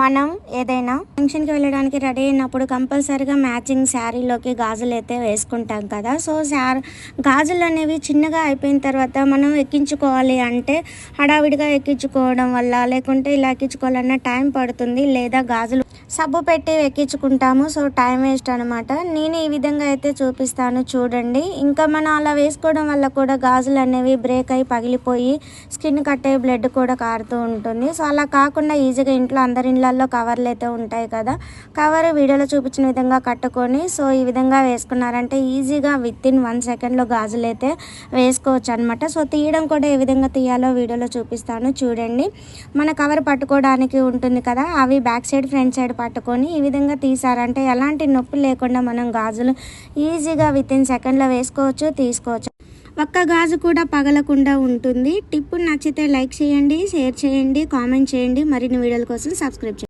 మనం ఏదైనా ఫంక్షన్కి వెళ్ళడానికి రెడీ అయినప్పుడు కంపల్సరీగా మ్యాచింగ్ శారీలోకి గాజులు అయితే వేసుకుంటాం కదా. సో శారీ గాజులు అనేవి చిన్నగా అయిపోయిన తర్వాత మనం ఎక్కించుకోవాలి అంటే హడావిడిగా ఎక్కించుకోవడం వల్ల లేకుంటే ఇలా ఎక్కించుకోవాలన్న టైం పడుతుంది. లేదా గాజులు సబ్బు పెట్టి ఎక్కించుకుంటాము. సో టైం వేస్ట్ అనమాట నేను ఈ విధంగా అయితే చూపిస్తాను. చూడండి. ఇంకా మనం అలా వేసుకోవడం వల్ల కూడా గాజులు అనేవి బ్రేక్ అయి పగిలిపోయి స్కిన్ కట్టే బ్లడ్ కూడా కారుతూ ఉంటుంది. సో అలా కాకుండా ఈజీగా ఇంట్లో అందరి ఇళ్ళల్లో కవర్లు అయితే ఉంటాయి కదా. కవర్ వీడియోలో చూపించిన విధంగా కట్టుకొని సో ఈ విధంగా వేసుకున్నారంటే ఈజీగా విత్ ఇన్ వన్ సెకండ్లో గాజులు అయితే వేసుకోవచ్చు అనమాట సో తీయడం కూడా ఏ విధంగా తీయాలో వీడియోలో చూపిస్తాను. చూడండి. మన కవర్ పట్టుకోవడానికి ఉంటుంది కదా. అవి బ్యాక్ సైడ్ ఫ్రంట్ సైడ్ పట్టుకొని ఈ విధంగా తీసారంటే ఎలాంటి నొప్పి లేకుండా మనం గాజులు ఈజీగా విత్ ఇన్ సెకండ్లో వేసుకోవచ్చు తీసుకోవచ్చు. ఒక్క గాజు కూడా పగలకుండా ఉంటుంది. టిప్పు నచ్చితే లైక్ చేయండి షేర్ చేయండి కామెంట్ చేయండి. మరిన్ని వీడియోల కోసం సబ్స్క్రైబ్ చేయండి.